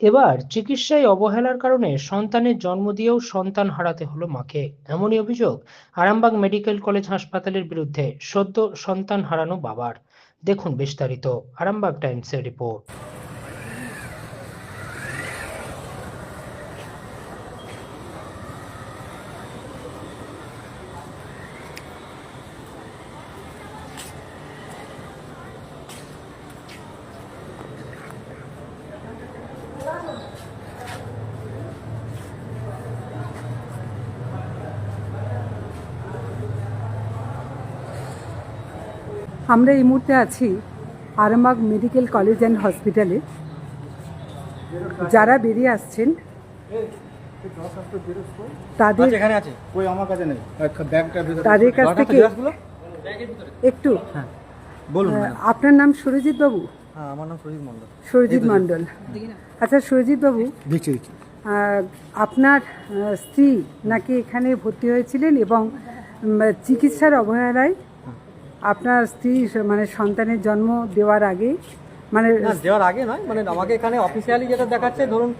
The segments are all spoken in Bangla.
এবার চিকিৎসায় অবহেলার কারণে সন্তানের জন্ম দিয়েও সন্তান হারাতে হলো মাকে। এমনই অভিযোগ আরামবাগ মেডিকেল কলেজ হাসপাতালের বিরুদ্ধে সদ্য সন্তান হারানো বাবার। দেখুন বিস্তারিত, আরামবাগ টাইমসের রিপোর্ট। আমরা এই মুহূর্তে আছি আরামবাগ মেডিকেল কলেজ অ্যান্ড হসপিটালে। যারা বেরিয়ে আসছেন তাদের আচ্ছা ভিতরে তাদের কাছ থেকে একটু বলুন আপনার নাম সুরজিৎ বাবু? হ্যাঁ আমার নাম সুরজিৎ মণ্ডল। আচ্ছা সুরজিৎ বাবু আপনার স্ত্রী নাকি এখানে ভর্তি হয়েছিলেন এবং চিকিৎসার অবহেলায় আপনার স্ত্রী মানে সন্তানের জন্ম দেওয়ার আগে মানে দেওয়ার আগে নয় মানে আমাকে এখানে অফিসিয়ালি যেটা দেখাচ্ছে ধরুন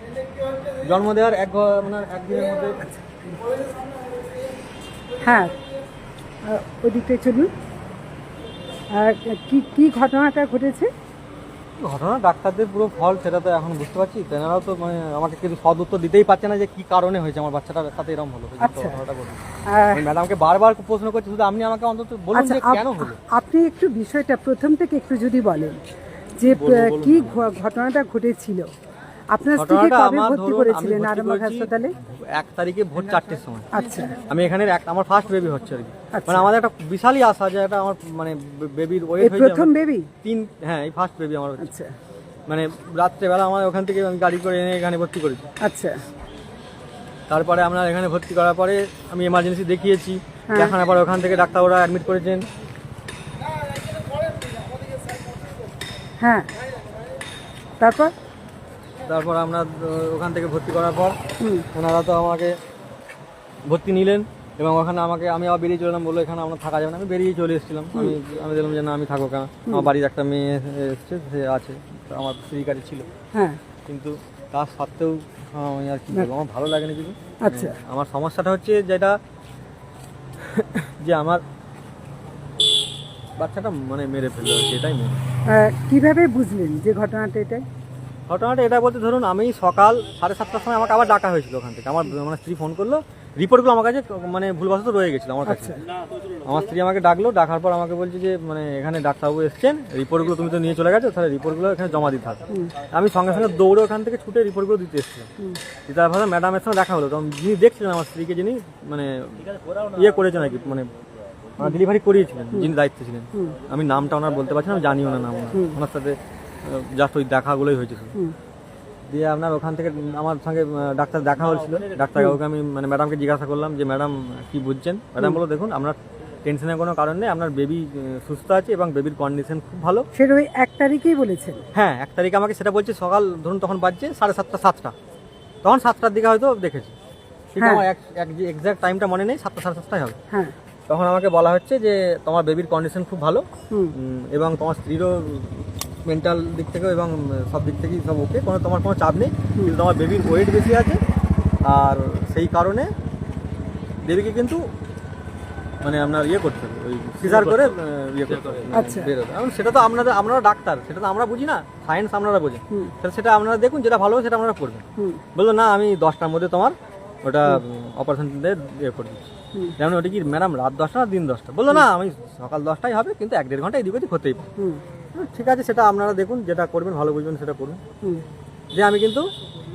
জন্ম দেওয়ার এক মানে একদিনের মধ্যে। হ্যাঁ ওই দিকটায় চলুন। আর কি কি ঘটনাটা ঘটেছে? ঘটনা ডাক্তারদের পুরো ফল সেটা তো এখন বুঝতে পারছি। তেনারাও তো মানে আমাকে কিন্তু সদ উত্তর দিতেই পারছে না যে কি কারণে হয়েছে আমার বাচ্চাটার সাথে এরকম হলো। আচ্ছা। ঘটনাটা বলুন। ম্যাডামকে বারবার প্রশ্ন করছি শুধু আপনি আমাকে অন্তত বলুন আচ্ছা যে কেন হলো? আপনি একটু বিষয়টা প্রথম থেকে একটু যদি বলেন যে কি ঘটনাটা ঘটেছিল? আপনার স্ত্রীকে কবে ভর্তি আমি করেছিলেন ভর্তি আরামবাগ হাসপাতালে? এক তারিখে ভোর চারটের সময়। আচ্ছা। আমি এখানে আমার ফার্স্ট বেবি হচ্ছে আর কি। মানে আমাদের একটা বিশালই আশা যে একটা আমার মানে বেবির ওয়েট হয়েছে প্রথম বেবি তিন হ্যাঁ এই ফার্স্ট বেবি আমার হচ্ছে। আচ্ছা। মানে রাত্রেবেলা আমার ওখান থেকে আমি গাড়ি করে এনে এখানে ভর্তি করেছি। আচ্ছা। তারপরে আমরা এখানে ভর্তি করার পরে আমি এমার্জেন্সি দেখিয়েছি। হ্যাঁ। দেখানোর পরে ওখান থেকে ডাক্তার ওরা অ্যাডমিট করেছেন। হ্যাঁ। তারপর? তারপর আমরা ওখান থেকে ভর্তি করার পর ওনারা তো আমাকে ভর্তি নিলেন। এবং ওখানে আমাকে আমি আবার বেরিয়ে চলে এলাম বলল এখানে আমরা থাকা যাবে না। আমি বেরিয়ে চলে এসেছিলাম। আমি আমি দেখলাম যে না আমি থাকব কেন? আমার বাড়ির একটা মেয়ে এসছে সে আছে। আমার স্ত্রী কাছে ছিল। হ্যাঁ। কিন্তু তার সত্ত্বেও আমি আর কি বলব? আমার ভালো লাগেনি কিছু। আচ্ছা। আমার সমস্যাটা হচ্ছে যেটা যে আমার বাচ্চাটা মানে মেরে ফেলল এটাই মেন কীভাবে বুঝলেন যে ঘটনাটা এটাই? ঘটনাটা এটা বলতে ধরুন আমি সকাল সাড়ে সাতটার সময় আমাকে আবার ডাকা হয়েছিল ওখান থেকে। আমার মানে স্ত্রী ফোন করল রিপোর্টগুলো আমার কাছে মানে ভুলবশত রয়ে গেছিল আমার কাছে। আমার স্ত্রী আমাকে ডাকলো ডাকার পর আমাকে বলছে যে মানে এখানে ডাক্তারবাবু এসছেন রিপোর্টগুলো তুমি তো নিয়ে চলে গেছো তাহলে রিপোর্টগুলো এখানে জমা দিতে হবে। আমি সঙ্গে সঙ্গে দৌড়ে ওখান থেকে ছুটে রিপোর্টগুলো দিতে এসেছিলাম। দিতে তারপরে ম্যাডামের সঙ্গে দেখা হলো। তখন যিনি দেখছিলেন আমার স্ত্রীকে যিনি মানে ইয়ে করেছেন আর কি মানে ডেলিভারি করিয়েছিলেন যিনি দায়িত্বে ছিলেন। আমি নামটা ওনার বলতে পারছি না আমি জানিও না নাম ওনার। সাথে জাস্ট ওই দেখাগুলোই হয়েছে শুধু। হুম। দিয়ে আপনার ওখান থেকে আমার সঙ্গে ডাক্তার দেখা হয়েছিল। ডাক্তারবাবুকে আমি মানে ম্যাডামকে জিজ্ঞাসা করলাম যে ম্যাডাম কি বুঝছেন? ম্যাডাম বলো দেখুন আপনার টেনশনের কোনো কারণ নেই আপনার বেবি সুস্থ আছে এবং বেবির কন্ডিশন খুব ভালো। সেটা ওই এক তারিখেই বলেছেন? হ্যাঁ এক তারিখে আমাকে সেটা বলছে সকাল ধরুন তখন বাজছে সাড়ে সাতটা সাতটা। তখন সাতটার দিকে হয়তো দেখেছি। ঠিক হ্যাঁ। আমার এক এক্সাক্ট টাইমটা মনে নেই সাতটা সাড়ে সাতটাই হবে। হ্যাঁ। তখন আমাকে বলা হচ্ছে যে তোমার বেবির কন্ডিশন খুব ভালো। এবং তোমার স্ত্রীরও মেন্টাল দিক থেকেও এবং সব দিক থেকেই সব ওকে কোনো তোমার কোনো চাপ নেই। কিন্তু তোমার বেবির ওয়েট বেশি আছে। আর সেই কারণে বেবিকে কিন্তু মানে আপনার ইয়ে করতে হবে। ওই সিজার করে ইয়ে করতে হবে। আচ্ছা। বেরোতে এখন সেটা তো আপনারা আপনারা ডাক্তার। সেটা তো আমরা বুঝি না। সায়েন্স আপনারা বোঝেন। তাহলে সেটা আপনারা দেখুন যেটা ভালো হবে সেটা আপনারা করবেন। বলল না আমি দশটার মধ্যে তোমার ওটা অপারেশন দিয়ে ইয়ে করে দিচ্ছি। যেমন ওটা কি ম্যাডাম রাত দশটা না দিন দশটা? বলল না আমি সকাল দশটাই হবে কিন্তু এক দেড় ঘণ্টা এদিক ওদিক হতেই পারে। ঠিক আছে সেটা আপনারা দেখুন যেটা করবেন ভালো বুঝবেন সেটা করুন। হুম। যে আমি কিন্তু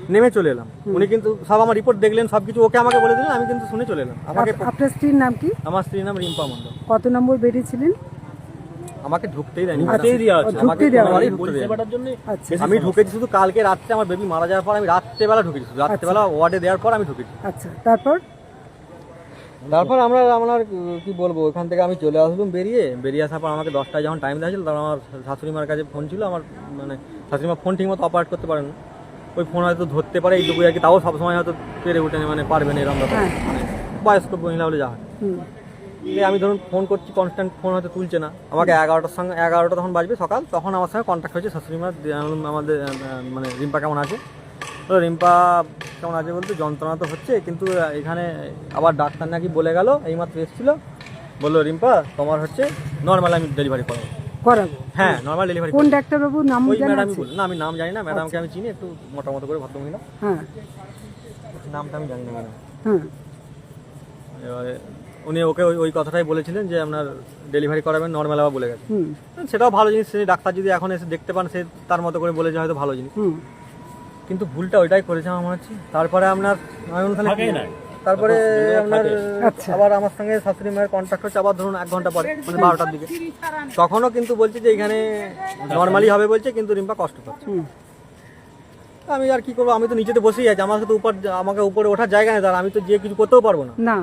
নেমে চলে এলাম। উনি কিন্তু সব আমার রিপোর্ট দেখলেন সব কিছু ওকে আমাকে বলে দিলেন আমি কিন্তু শুনে চলে এলাম। আমাকে আপ- আপনার স্ত্রীর নাম কি? আমার স্ত্রীর নাম রিম্পা মন্ডল কত নম্বর বেরিয়েছিলেন আমাকে ঢুকতেই দেয়নি। আচ্ছা, ঢুকতেই দেওয়া কোনোবারই হয়নি। ঢুকতে দেয়নি। আচ্ছা। আমি ঢুকেছি শুধু কালকে রাত্রে আমার বেবি মারা যাওয়ার পর আমি রাত্রেবেলা ঢুকেছি। শুধু রাত্রেবেলা ওয়ার্ডে দেওয়ার পর আমি ঢুকেছি। আচ্ছা তারপর? তারপর আমরা আমার কি বলব ওখান থেকে আমি চলে আসলাম বেরিয়ে। বেরিয়ে আসার পর আমাকে দশটায় যখন টাইম দেওয়া তখন আমার শাশুড়ি মার কাছে ফোন ছিল আমার মানে শাশুড়ি মা ফোন ঠিকমতো অপারেট করতে পারেন ওই ফোন হয়তো ধরতে পারে এইটুকু আর কি তাও সবসময় হয়তো পেরে ওঠে মানে পারবে না এরকম ব্যাপার। হ্যাঁ। মানে বয়স্ক মহিলা বলে যা হয়। আমি ধরুন ফোন করছি কনস্ট্যান্ট ফোন হয়তো তুলছে না। আমাকে এগারোটার সঙ্গে এগারোটা তখন বাজবে সকাল তখন আমার সঙ্গে কন্ট্যাক্ট হয়েছে শাশুড়ি মা দিয়ে আমি বললাম, আমাদের মানে রিম্পা কেমন আছে? রিম্পা কেমন আছে বলতে? যন্ত্রণা তো হচ্ছে কিন্তু এখানে আবার ডাক্তার নাকি বলে গেল এইমাত্র এসেছিল। বলল রিম্পা তোমার হচ্ছে নর্মাল আমি ডেলিভারি করাবো। করাবো? হ্যাঁ নর্মাল ডেলিভারি কোন ডাক্তারবাবু নাম না আমি নাম জানি না ম্যাডামকে আমি চিনি একটু করে ভদ্রমহিলা। হ্যাঁ। নামটা আমি জানি না ম্যাডাম হ্যাঁ। এবারে উনি ওকে ওই ওই কথাটাই বলেছিলেন যে আপনার ডেলিভারি করাবেন নর্মাল আবার বলে গেছে। সেটাও ভালো জিনিস ডাক্তার যদি এখন এসে দেখতে পান সে তার মতো করে বলেছে হয়তো ভালো জিনিস। কিন্তু ভুলটা ওইটাই করেছে আমার মনে হচ্ছে। তারপরে আপনার আমি তারপরে আপনার আচ্ছা। আবার আমার সঙ্গে শাশুড়ি মায়ের কন্ট্যাক্ট হচ্ছে আবার ধরুন এক ঘণ্টা পরে মানে বারোটার দিকে। তখনও কিন্তু বলছে যে এখানে নর্মালি হবে বলছে কিন্তু রিম্পা কষ্ট পাচ্ছে। আমি আর কি করব? আমি তো নিচেতে বসেই আছি। আমাকে তো উপর আমাকে উপরে ওঠার জায়গা নেই। তার আমি তো যে কিছু করতেও পারব না। না।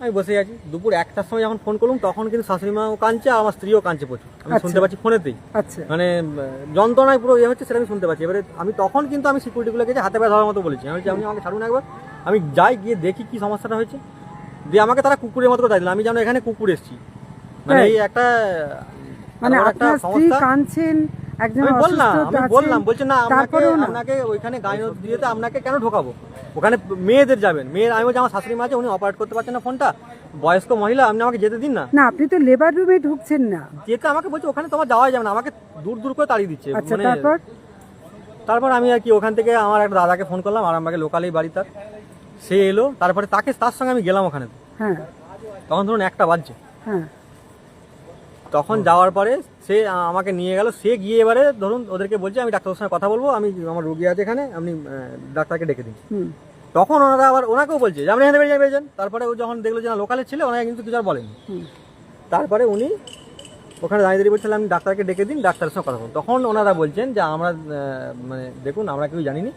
আমি বসে আছি। দুপুর একটার সময় যখন ফোন করলাম তখন কিন্তু শাশুড়ি মাও কাঁদছে আর আমার স্ত্রীও কাঁদছে প্রচুর। আমি আচ্ছা। শুনতে পাচ্ছি ফোনেতেই। আচ্ছা। মানে যন্ত্রণায় পুরো ইয়ে হচ্ছে সেটা আমি শুনতে পাচ্ছি। এবারে আমি তখন কিন্তু আমি সিকিউরিটিগুলোকে যে হাতে পায়ে ধরার মতো বলেছি। আমি আপনি আমাকে ছাড়ুন একবার। আমি যাই গিয়ে দেখি কি সমস্যাটা হয়েছে। দিয়ে আমাকে তারা কুকুরের মতো করে দিল। আমি যেন এখানে কুকুর এসেছি। মানে এই একটা মানে একটা সমস্যা কাঁদছেন একজন বললাম আমি বললাম বলছে না আপনাকে আপনাকে ওইখানে গাইন দিয়েতে আপনাকে কেন ঢোকাবো? ওখানে মেয়েদের যাবেন। মেয়ের আমি বলছি আমার শাশুড়ি মা আছে উনি অপারেট করতে পারছেন না ফোনটা। বয়স্ক মহিলা আপনি আমাকে যেতে দিন না। না আপনি তো লেবার রুমে ঢুকছেন না। যেতে আমাকে বলছে ওখানে তোমার যাওয়া যাবে না আমাকে দূর দূর করে তাড়িয়ে দিচ্ছে। আচ্ছা মানে তারপর? তারপর আমি আর কি ওখান থেকে আমার একটা দাদাকে ফোন করলাম আর আমাকে লোকালেই বাড়ি তার। সে এলো তারপরে তাকে তার সঙ্গে আমি গেলাম ওখানে। হ্যাঁ। তখন ধরুন একটা বাজছে। হ্যাঁ। তখন যাওয়ার পরে সে আমাকে নিয়ে গেল সে গিয়ে এবারে ধরুন ওদেরকে বলছে আমি ডাক্তারের সঙ্গে কথা বলব আমি আমার রুগী আছে এখানে আপনি ডাক্তারকে ডেকে দিন। তখন ওনারা আবার ওনাকেও বলছে যে আপনি এখানে বেরিয়ে বেরিয়ে যান। তারপরে ও যখন দেখল যে না লোকালের ছিল ওনাকে কিন্তু কিছু আর বলেনি। তারপরে উনি ওখানে দাঁড়িয়ে দাঁড়িয়ে বলছিলাম আপনি ডাক্তারকে ডেকে দিন ডাক্তারের সঙ্গে কথা বলুন তখন ওনারা বলছেন যে আমরা মানে দেখুন আমরা কেউ জানিনি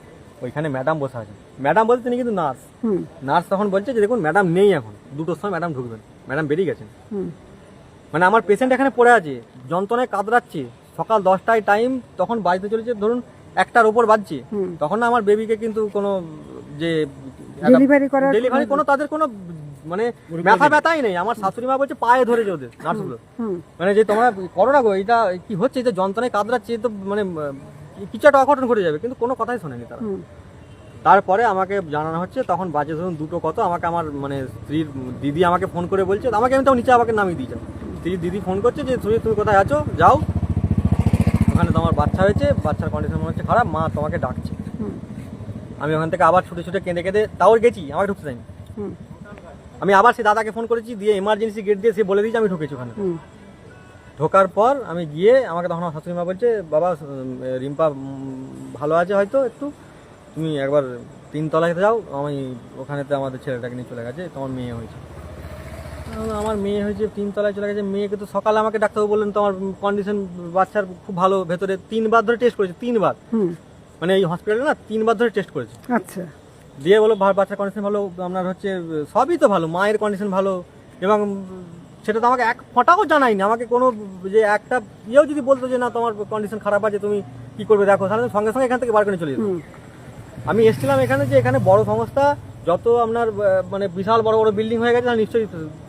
ওইখানে ম্যাডাম বসে আছেন। ম্যাডাম বলতে তিনি কিন্তু নার্স। হুম। নার্স তখন বলছে যে দেখুন ম্যাডাম নেই এখন দুটোর সময় ম্যাডাম ঢুকবেন ম্যাডাম বেরিয়ে গেছেন। মানে আমার পেশেন্ট এখানে পড়ে আছে যন্ত্রণায় কাতরাচ্ছে সকাল দশটায় টাইম তখন বাজতে চলেছে ধরুন একটার ওপর বাজছে। তখন না আমার বেবিকে কিন্তু কোনো যে Delivery করার ডেলিভারি কোনো তাদের কোনো মানে ব্যথা ব্যথাই নেই। আমার শাশুড়ি মা বলছে পায়ে ধরেছে ওদের নার্সগুলো। মানে যে তোমরা করো না গো এটা কি হচ্ছে? যে যন্ত্রণায় কাতরাচ্ছে এ তো মানে কিছু একটা অঘটন ঘটে যাবে কিন্তু কোনো কথাই শোনেনি তারা। তারপরে আমাকে জানানো হচ্ছে তখন বাজে ধরুন দুটো কত আমাকে আমার মানে স্ত্রীর দিদি আমাকে ফোন করে বলছে আমাকে আমি তো নিচে আমাকে নামিয়ে দিয়ে যাও স্ত্রীর দিদি ফোন করছে যে তুমি তুমি কোথায় আছো? যাও। ওখানে তোমার বাচ্চা হয়েছে বাচ্চার কন্ডিশন মনে হচ্ছে খারাপ মা তোমাকে ডাকছে। আমি ওখান থেকে আবার ছুটে ছুটে কেঁদে কেঁদে তাও গেছি আমাকে ঢুকতে দেয়নি। আমি আবার সে দাদাকে ফোন করেছি দিয়ে এমার্জেন্সি গেট দিয়ে সে বলে দিয়েছে আমি ঢুকেছি ওখানে। ঢোকার পর আমি গিয়ে আমাকে তখন আমার শাশুড়ি মা বলছে বাবা রিম্পা ভালো আছে হয়তো একটু? তুমি একবার তিনতলায় যাও আমি ওখানেতে আমাদের ছেলেটাকে নিয়ে চলে গেছে তোমার মেয়ে হয়েছে। আমার মেয়ে হয়েছে তিনতলায় চলে গেছে মেয়েকে তো সকালে আমাকে ডাক্তারবাবু বললেন তোমার কন্ডিশন বাচ্চার খুব ভালো ভেতরে তিনবার ধরে টেস্ট করেছে তিনবার। মানে এই হসপিটালে না তিনবার ধরে টেস্ট করেছে। আচ্ছা। দিয়ে বলো বাচ্চার কন্ডিশন ভালো আপনার হচ্ছে সবই তো ভালো মায়ের কন্ডিশন ভালো এবং সেটা তো আমাকে এক ফোঁটাও জানায়নি। আমাকে কোনো যে একটা ইয়েও যদি বলতো যে না তোমার কন্ডিশন খারাপ আছে তুমি কি করবে দেখো তাহলে সঙ্গে সঙ্গে এখান থেকে বার করে চলে যেত। আমি এসেছিলাম এখানে যে এখানে বড় সংস্থা যত আপনার মানে বিশাল বড় বড় বিল্ডিং হয়ে গেছে তাহলে নিশ্চয়ই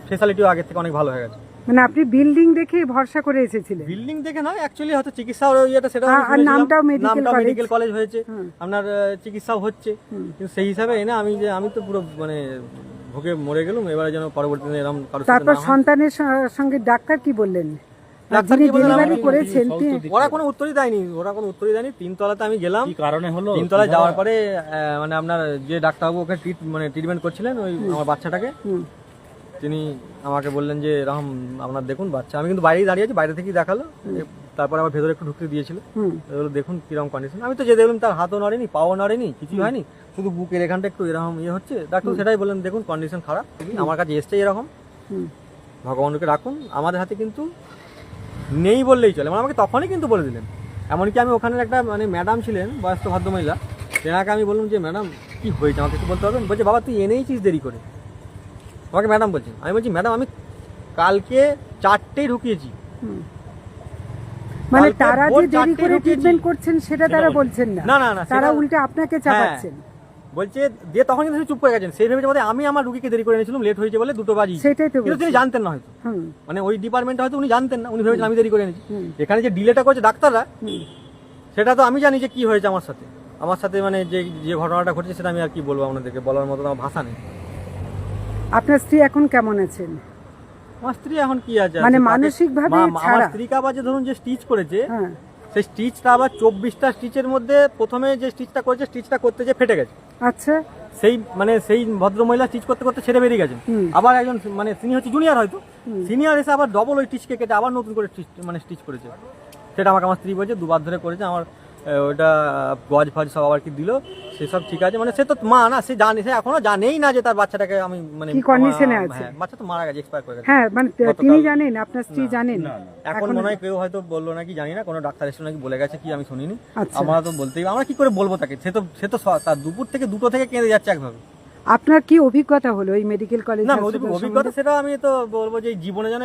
ফেসিলিটিও আগের থেকে অনেক ভালো হয়ে গেছে। মানে আপনি বিল্ডিং দেখে ভরসা করে এসেছিলেন। বিল্ডিং দেখে নয় অ্যাকচুয়ালি হয়তো চিকিৎসা ইয়েটা সেটা আর- নামটাও। মেডিকেল কলেজ হয়েছে। আপনার চিকিৎসাও হচ্ছে। কিন্তু সেই হিসাবে এনে আমি যে আমি তো পুরো মানে ভুগে মরে গেলাম। এবারে যেন পরবর্তীতে এরকম কারোর তারপর সন্তানের সঙ্গে ডাক্তার কি বললেন? করেছেন ওরা কোনো উত্তরই দেয়নি। ওরা কোনো উত্তরই দেয়নি। তিনতলাতে আমি গেলাম। কি কারণে হলো? তিনতলায় যাওয়ার পরে আহ, মানে আপনার যে ডাক্তারবাবু ওকে ট্রিট মানে ট্রিটমেন্ট করছিলেন ওই আমার বাচ্চাটাকে। তিনি আমাকে বললেন যে এরকম আপনার দেখুন বাচ্চা। আমি কিন্তু বাইরেই দাঁড়িয়ে আছি বাইরে থেকেই দেখাল। তারপর আবার ভেতরে একটু ঢুকতে দিয়েছিল। দেখুন কীরকম কন্ডিশন আমি তো যে দেখলাম তার হাতও নড়েনি পাও নড়েনি কিছুই হয়নি। শুধু বুকের এখানটা একটু এরকম ইয়ে হচ্ছে। ডাক্তার সেটাই বললেন দেখুন কন্ডিশন খারাপ। আমার কাছে এসছে এরকম। ভগবানকে রাখুন আমাদের হাতে কিন্তু নেই বললেই চলে। মানে আমাকে তখনই কিন্তু বলে দিলেন। এমনকি আমি ওখানের একটা মানে ম্যাডাম ছিলেন বয়স্ক ভদ্রমহিলা তেনাকে আমি বললাম যে ম্যাডাম কি হয়েছে? আমাকে একটু বলতে পারবেন? বলছে বাবা তুই এনেইছিস দেরি করে। আমাকে ম্যাডাম বলছেন আমি বলছি ম্যাডাম আমি কালকে চারটেই ঢুকিয়েছি। মানে তারা যে দেরি করে। ট্রিটমেন্ট করছেন সেটা তারা বলছেন না। না, না, তারা উল্টে আপনাকে হ্যাঁ। চাপাচ্ছেন। বলছে দিয়ে তখন কিন্তু চুপ করে গেছেন। সেই বোধহয় আমি আমার রুগীকে দেরি করে এনেছিলাম লেট হয়েছে বলে দুটো বাজি সেটাই তো তিনি জানতেন না হয়তো। মানে ওই ডিপার্টমেন্টে হয়তো উনি জানতেন না উনি ভেবেছেন আমি দেরি করে এনেছি। এখানে যে ডিলেটা করছে ডাক্তাররা সেটা তো আমি জানি যে কি হয়েছে আমার সাথে। আমার সাথে মানে যে যে ঘটনাটা ঘটেছে সেটা আমি আর কি বলব আপনাদেরকে বলার মতো আমার ভাষা নেই। আপনার স্ত্রী এখন কেমন আছেন? আমার স্ত্রী এখন কি আছে? মানে তাকে- মানসিকভাবে আমার? স্ত্রীকে আবার যে ধরুন যে স্টিচ করেছে হ্যাঁ। সেই স্টিচটা আবার চব্বিশটা স্টিচের মধ্যে প্রথমে যে স্টিচটা করেছে স্টিচটা করতে যে ফেটে গেছে। আচ্ছা। সেই মানে সেই ভদ্র মহিলা স্টিচ করতে করতে ছেড়ে বেরিয়ে গেছেন। আবার একজন মানে তিনি হচ্ছে জুনিয়র হয়তো। সিনিয়র এসে আবার ডবল ওই টিচকে কেটে আবার নতুন করে স্টিচ মানে স্টিচ করেছে। সেটা আমাকে আমার স্ত্রী বলছে দুবার ধরে করেছে আমার ওটা গজ ফজ সব আবার কি দিল? সেসব ঠিক আছে। মানে সে তো মা না সে জানে সে এখনও জানেই না যে তার বাচ্চাটাকে আমি মানে কি কন্ডিশনে আছে? হ্যাঁ, বাচ্চা তো মারা গেছে এক্সপায়ার করে গেছে। হ্যাঁ মানে তিনি জানেন আপনার স্ত্রী জানেন? এখন মনে হয় কেউ হয়তো বলল নাকি জানি না কোনো ডাক্তার এসে নাকি বলে গেছে কি আমি শুনিনি। আচ্ছা। আমরা তো বলতেই আমরা কি করে বলব তাকে? সে তো সে তো তার দুপুর থেকে দুটো থেকে কেঁদে যাচ্ছে একভাবে। আপনার কি অভিজ্ঞতা হলো এই মেডিকেল কলেজ না অভিজ্ঞতা সেটা আমি তো বলব যে জীবনে জানো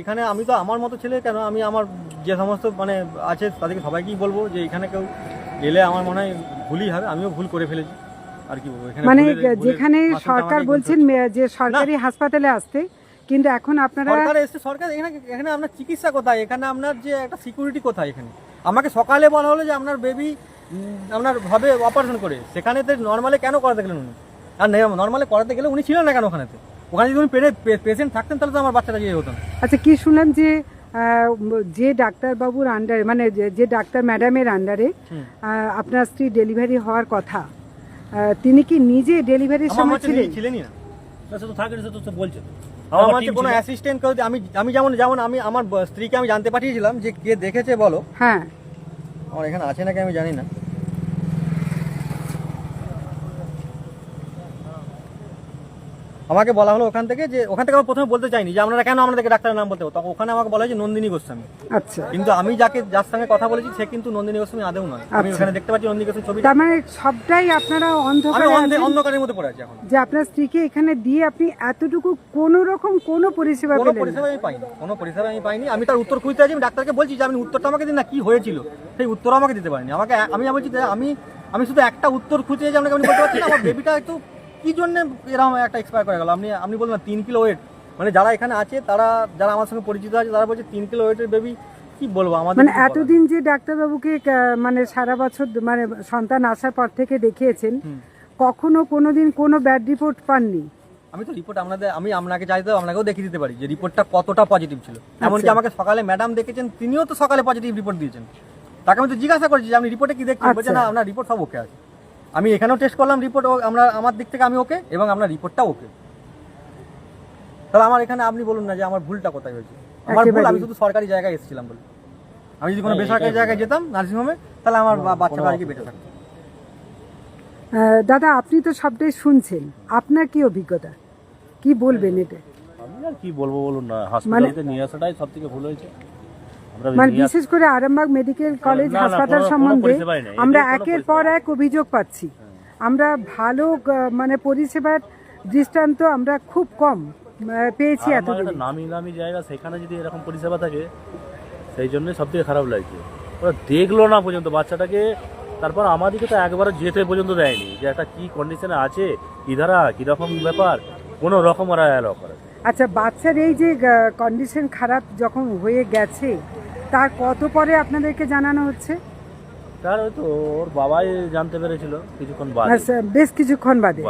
এখানে আমি তো আমার মতো ছেলে কেন আমি আমার যে সমস্ত মানে আছে তাদেরকে সবাইকেই বলব যে এখানে কেউ এলে আমার মনে হয় ভুলই হবে আমিও ভুল করে ফেলেছি। আর কি বলব মানে যেখানে সরকার বলছেন যে সরকারি হাসপাতালে আসতে কিন্তু এখন। আপনারা সরকার এসছে সরকার এখানে এখানে আপনার চিকিৎসা কোথায়? এখানে আপনার যে একটা সিকিউরিটি কোথায় এখানে? আমাকে সকালে বলা হলো যে আপনার বেবি আপনার হবে অপারেশন করে। সেখানে তো নর্মালে কেন করাতে গেলেন উনি? আর নর্মালে করাতে গেলে উনি ছিলেন না কেন ওখানেতে? ওখানে যদি উনি পেশেন্ট থাকতেন তাহলে তো আমার বাচ্চাটা ইয়ে হতো না। আচ্ছা কি শুনলাম যে যে ডাক্তারবাবুর আন্ডারে মানে যে- যে ডাক্তার ম্যাডামের আন্ডারে আপনার স্ত্রী ডেলিভারি হওয়ার কথা তিনি কি নিজে ডেলিভারির সময় ছিলেন? ছিলেনই না। সে তো থাকে তো সে বলছে। আমার আমার কোনো অ্যাসিস্ট্যান্ট কেউ আমি আমি যেমন যেমন আমি আমার স্ত্রীকে আমি জানতে পাঠিয়েছিলাম যে কে দেখেছে বলো। হ্যাঁ। আমার এখানে আছে নাকি আমি জানি না। আমাকে বলা হলো ওখান থেকে যে ওখান থেকে আমি প্রথমে বলতে চাইনি যে আপনারা কেন আপনাদেরকে ডাক্তারের নাম বলতে তখন ওখানে আমাকে বলা হয়েছে নন্দিনী গোস্বামী। আচ্ছা। কিন্তু আমি যাকে যার সঙ্গে কথা বলেছি সে কিন্তু নন্দিনী গোস্বামী আদেও নয়। আমি আচ্ছা। ওখানে দেখতে পাচ্ছি নন্দিনী গোস্বামী ছবি। তার মানে সবটাই আপনারা আমি অন্ধকারে অন্ধকারের মধ্যে পড়ে আছি এখন। যে আপনার স্ত্রীকে এখানে দিয়ে আপনি এতটুকু কোনো রকম কোনো পরিষেবা কোনো। পরিষেবা আমি পাইনি। কোনো পরিষেবা আমি পাইনি। আমি তার উত্তর খুঁজতে আছি। আমি ডাক্তারকে বলছি যে আমি উত্তরটা আমাকে দিন না কি হয়েছিল? সেই উত্তর আমাকে দিতে পারেনি। আমাকে আমি বলছি আমি আমি শুধু একটা উত্তর খুঁজে যে আপনাকে আপনি বলতে পারছি আমার বেবিটা একটু কি জন্য এরকম একটা এক্সপায়ার করে গেল আপনি আপনি বলবেন তিন কিলো ওয়েট মানে যারা এখানে আছে তারা যারা আমার সঙ্গে পরিচিত আছে তারা বলছে তিন কিলো ওয়েটের বেবি কি বলব আমাদের মানে। এতদিন যে ডাক্তারবাবুকে মানে সারা বছর মানে সন্তান আসার পর থেকে দেখিয়েছেন। কখনো কোনোদিন কোনো ব্যাড রিপোর্ট পাননি আমি তো রিপোর্ট আপনাদের আমি আপনাকে চাইতে আপনাকেও দেখিয়ে দিতে পারি যে রিপোর্টটা কতটা পজিটিভ ছিল এমনকি আচ্ছা। আমাকে সকালে ম্যাডাম দেখেছেন তিনিও তো সকালে পজিটিভ রিপোর্ট দিয়েছেন তাকে আমি তো জিজ্ঞাসা করছি যে আপনি রিপোর্টে কি দেখছেন বলছে আচ্ছা। না আপনার রিপোর্ট সব ওকে আছে আমি এখানেও টেস্ট করলাম রিপোর্ট আমরা আমার দিক থেকে আমি ওকে এবং আপনার রিপোর্টটা ওকে তাহলে আমার এখানে আপনি বলুন না যে আমার ভুলটা কোথায় হয়েছে। আমার ভুল আমি শুধু সরকারি জায়গায় এসেছিলাম বলে। আমি যদি কোনো হ্যাঁ, বেসরকারি জায়গায় যেতাম নার্সিংহোমে তাহলে আমার বা- বাচ্চাটা আর কি বেঁচে থাকতো। দাদা আপনি তো সবটাই শুনছেন। আপনার কি অভিজ্ঞতা? কি বলবেন এটা? আমি আর কি বলব বলুন না হসপিটালে নিয়ে আসাটাই সব থেকে ভুল হয়েছে। মানে বিশেষ করে আরামবাগ মেডিকেল কলেজ হাসপাতাল সম্বন্ধে আমরা একের পর এক অভিযোগ পাচ্ছি। আমরা ভালো মানে পরিষেবার দৃষ্টান্ত আমরা খুব কম পেয়েছি একটা নামি নামি জায়গা সেখানে যদি এরকম পরিষেবা থাকে সেই জন্য সব থেকে খারাপ লাগছে। ওরা দেখল না পর্যন্ত বাচ্চাটাকে তারপর আমাদেরকে তো একবারও যেতে পর্যন্ত দেয়নি যে একটা কি কন্ডিশনে আছে কি ধারা কীরকম ব্যাপার কোনো রকম ওরা করে আচ্ছা বাচ্চার এই যে কন্ডিশন খারাপ যখন হয়ে গেছে তার কত পরে আপনাদেরকে জানানো হচ্ছে? তার হয়তো ওর বাবাই জানতে পেরেছিল কিছুক্ষণ বাদে। আচ্ছা, বেশ কিছুক্ষণ বাদে।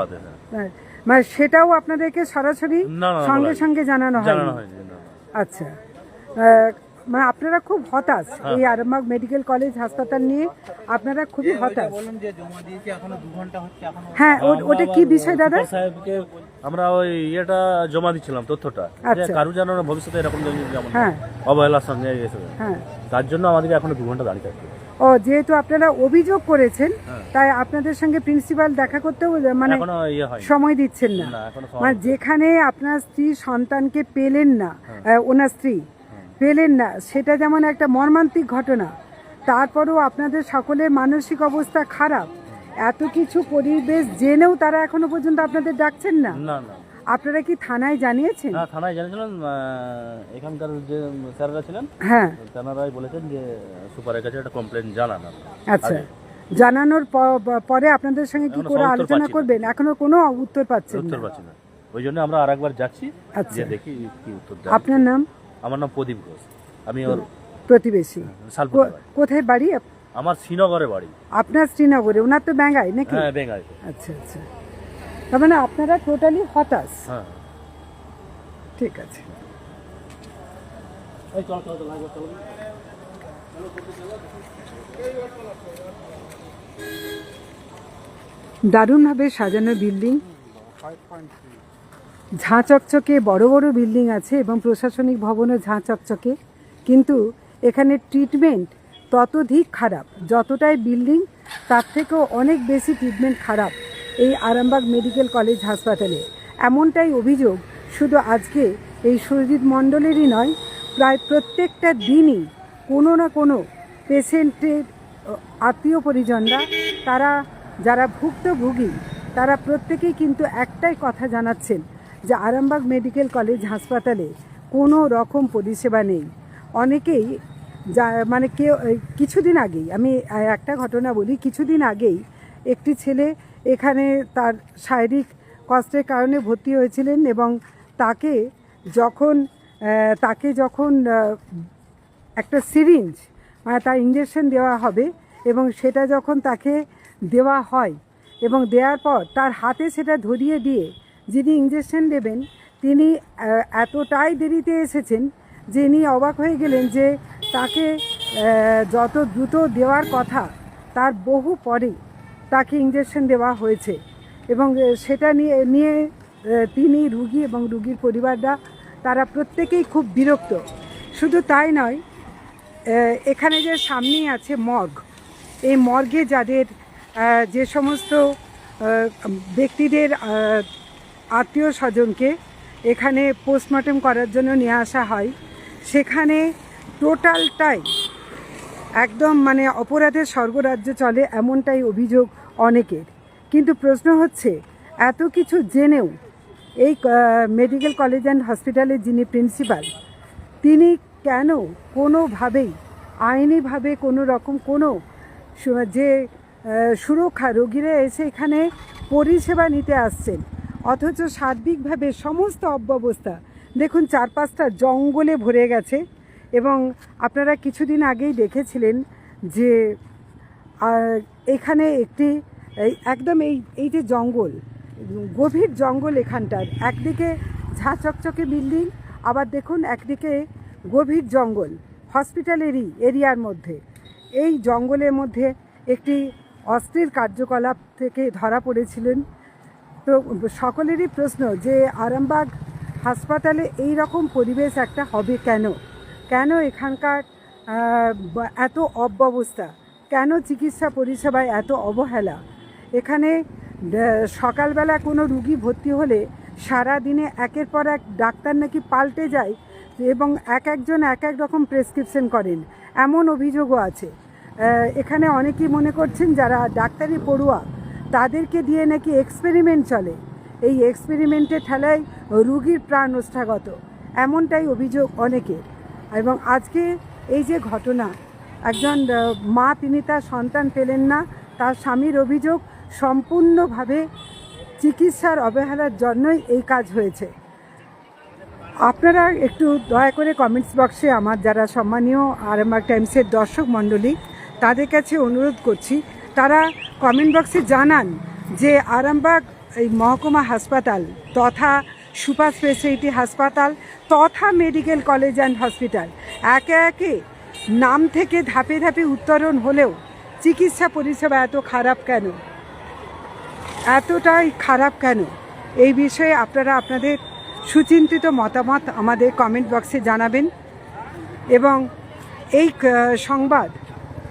হ্যাঁ। মানে সেটাও আপনাদেরকে সরাসরি সঙ্গে সঙ্গে জানানো হয়। আচ্ছা। মানে আপনারা খুব হতাশ হ্যাঁ। এই আরামবাগ মেডিকেল কলেজ হাসপাতাল নিয়ে আপনারা খুবই হতাশ। হ্যাঁ ওটা কি বিষয় দাদা? আমরা ওই ইয়েটা জমা দিচ্ছিলাম তথ্যটা। আচ্ছা। কারু যেন ভবিষ্যতে এরকম হ্যাঁ। অবহেলার সঙ্গে হ্যাঁ। তার জন্য আমাদেরকে এখনও দু ঘণ্টা দাঁড়িয়ে থাকতে ও যেহেতু আপনারা অভিযোগ করেছেন হ্যাঁ। তাই আপনাদের সঙ্গে প্রিন্সিপাল দেখা করতেও মানে এখনও ইয়ে সময় দিচ্ছেন না। মানে যেখানে আপনার স্ত্রী সন্তানকে পেলেন না আহ, ওনার স্ত্রী পেলেন না। সেটা যেমন একটা মর্মান্তিক ঘটনা তারপরেও আপনাদের সকলের মানসিক অবস্থা খারাপ। এত কিছু পরিবেশ জেনেও তারা এখনও পর্যন্ত আপনাদের ডাকছেন না? না না। আপনারা কি থানায় জানিয়েছেন? হ্যাঁ থানায় জানিয়েছিলাম আহ, এখানকার যে স্যাররা ছিলেন হ্যাঁ। তেনারাই বলেছেন যে সুপারের কাছে একটা কমপ্লেন জানান আচ্ছা। জানানোর পরে আপনাদের সঙ্গে কি করে আলোচনা করবেন? এখনও কোনো উত্তর পাচ্ছেন উত্তর না? পাচ্ছি না। ওই জন্য আমরা আরেকবার যাচ্ছি আচ্ছা। যে দেখি কি উত্তর দেয়। আপনার নাম? আমার নাম প্রদীপ ঘোষ। আমি ওর প্রতিবেশী। শালপুর কোথায় বাড়ি আমার শ্রীনগরে বাড়ি। আপনার শ্রীনগরে ওনার তো ব্যাঙ্গাই নাকি? হ্যাঁ বেঙ্গাই। আচ্ছা আচ্ছা। তার মানে আপনারা টোটালি হতাশ? হ্যাঁ। ঠিক আছে। এই চল চল চল লাগবে, চল। দারুণভাবে সাজানো বিল্ডিং ঝাঁ চকচকে বড় বড় বিল্ডিং আছে এবং প্রশাসনিক ভবনও ঝাঁ চকচকে। কিন্তু এখানে ট্রিটমেন্ট ততধিক খারাপ। যতটাই বিল্ডিং, তার থেকেও অনেক বেশি ট্রিটমেন্ট খারাপ এই আরামবাগ মেডিকেল কলেজ হাসপাতালে। এমনটাই অভিযোগ শুধু আজকে এই সুরজিৎ মণ্ডলেরই নয়, প্রায় প্রত্যেকটা দিনই কোনো না কোনো পেশেন্টের আত্মীয় পরিজনরা, তারা যারা ভুক্তভোগী, তারা প্রত্যেকেই কিন্তু একটাই কথা জানাচ্ছেন যে আরামবাগ মেডিকেল কলেজ হাসপাতালে কোনো রকম পরিষেবা নেই। অনেকেই যা মানে কেউ কিছুদিন আগেই, আমি একটা ঘটনা বলি, কিছুদিন আগেই একটি ছেলে এখানে তার শারীরিক কষ্টের কারণে ভর্তি হয়েছিলেন এবং তাকে যখন তাকে যখন একটা সিরিঞ্জ মানে তার ইঞ্জেকশন দেওয়া হবে এবং সেটা যখন তাকে দেওয়া হয় এবং দেওয়ার পর তার হাতে সেটা ধরিয়ে দিয়ে যিনি ইঞ্জেকশন দেবেন, তিনি এতটাই দেরিতে এসেছেন যে ইনি অবাক হয়ে গেলেন যে তাকে যত দ্রুত দেওয়ার কথা, তার বহু পরে তাকে ইঞ্জেকশন দেওয়া হয়েছে। এবং সেটা নিয়ে নিয়ে তিনি রুগী এবং রুগীর পরিবাররা, তারা প্রত্যেকেই খুব বিরক্ত। শুধু তাই নয় এখানে যে সামনেই আছে মর্গ। এই মর্গে যাদের যে সমস্ত ব্যক্তিদের আত্মীয় স্বজনকে এখানে পোস্টমর্টম করার জন্য নিয়ে আসা হয়। সেখানে টোটালটাই একদম মানে অপরাধের স্বর্গরাজ্য চলে এমনটাই অভিযোগ অনেকের। কিন্তু প্রশ্ন হচ্ছে, এত কিছু জেনেও এই মেডিকেল কলেজ অ্যান্ড হসপিটালের যিনি প্রিন্সিপাল তিনি কেন কোনোভাবেই আইনিভাবে কোনো রকম কোনো যে সুরক্ষা রোগীরা এসে এখানে পরিষেবা নিতে আসছেন অথচ সার্বিকভাবে সমস্ত অব্যবস্থা। দেখুন চার পাঁচটা জঙ্গলে ভরে গেছে এবং আপনারা কিছুদিন আগেই দেখেছিলেন যে এখানে একটি একদম এই এই যে জঙ্গল, গভীর জঙ্গল এখানটার। একদিকে ঝাঁ চকচকে বিল্ডিং, আবার দেখুন একদিকে গভীর জঙ্গল, হসপিটালেরই এরিয়ার মধ্যে। এই জঙ্গলের মধ্যে একটি অস্থির কার্যকলাপ থেকে ধরা পড়েছিলেন তো সকলেরই প্রশ্ন যে আরামবাগ হাসপাতালে এই রকম পরিবেশ একটা হবে কেন? কেন এখানকার এত অব্যবস্থা? কেন চিকিৎসা পরিষেবায় এত অবহেলা? এখানে সকালবেলা কোনো রুগী ভর্তি হলে সারা দিনে একের পর এক ডাক্তার নাকি পাল্টে যায় এবং এক একজন এক এক রকম প্রেসক্রিপশন করেন। এমন অভিযোগও আছে। এখানে অনেকেই মনে করছেন যারা ডাক্তারি পড়ুয়া তাদেরকে দিয়ে নাকি এক্সপেরিমেন্ট চলে। এই এক্সপেরিমেন্টের ঠেলায় রুগীর প্রাণ ওষ্ঠাগত, এমনটাই অভিযোগ অনেকের। এবং আজকে এই যে ঘটনা, একজন মা তিনি তার সন্তান পেলেন না, তার স্বামীর অভিযোগ সম্পূর্ণভাবে চিকিৎসার অবহেলার জন্যই এই কাজ হয়েছে। আপনারা একটু দয়া করে কমেন্টস বক্সে আমার যারা সম্মানীয় আরামবাগ টাইমসের দর্শক মণ্ডলী, তাদের কাছে অনুরোধ করছি তারা কমেন্ট বক্সে জানান যে আরামবাগ এই মহকুমা হাসপাতাল তথা সুপার স্পেশালিটি হাসপাতাল তথা মেডিকেল কলেজ অ্যান্ড হসপিটাল একে একে নাম থেকে ধাপে ধাপে উত্তরণ হলেও চিকিৎসা পরিষেবা এত খারাপ কেন? এতটাই খারাপ কেন? এই বিষয়ে আপনারা আপনাদের সুচিন্তিত মতামত আমাদের কমেন্ট বক্সে জানাবেন। এবং এই সংবাদ